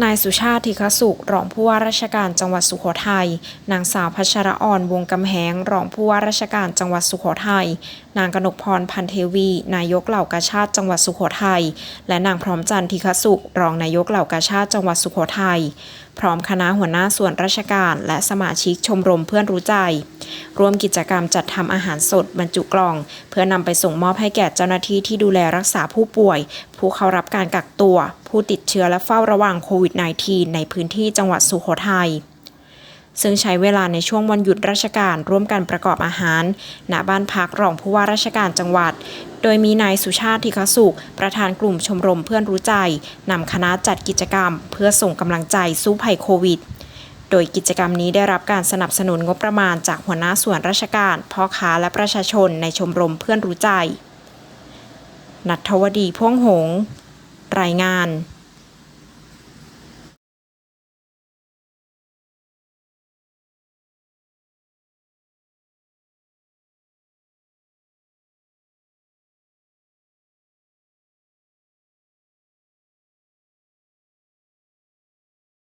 นายสุชาติธิคสุขรองผู้ว่าราชการจังหวัดสุโขทัย นางสาวพัชรออนวงกำแหงรองผู้ว่าราชการจังหวัดสุโขทัย นางกนกพรพันเทวี นายกเหล่ากาชาติจังหวัดสุโขทัย และนางพร้อมจันทร์ธิคสุขรองนายกเหล่ากาชาติจังหวัดสุโขทัย พร้อมคณะหัวหน้าส่วนราชการ และสมาชิกชมรมเพื่อนรู้ใจ ร่วมกิจกรรมจัดทำอาหารสดบรรจุกล่อง เพื่อนำไปส่งมอบให้แก่เจ้าหน้าที่ที่ดูแลรักษาผู้ป่วย ผู้เข้ารับการกักตัว ผู้ติดเชื้อและเฝ้าระวังโควิด -19 ในพื้นที่จังหวัดสุโขทัยซึ่งใช้เวลาในช่วงวันหยุดราชการร่วมกันประกอบอาหาร ณ บ้านพักรองผู้ว่าราชการจังหวัด โดยมีนายสุชาติธิคสุข ประธานกลุ่มชมรมเพื่อนรู้ใจ นำคณะจัดกิจกรรม เพื่อส่งกำลังใจสู้ภัยโควิด โดยกิจกรรมนี้ได้รับการสนับสนุนงบประมาณจากหัวหน้าส่วนราชการ พ่อค้าและประชาชนในชมรมเพื่อนรู้ใจ นัทวดีพ่วงหงส์รายงาน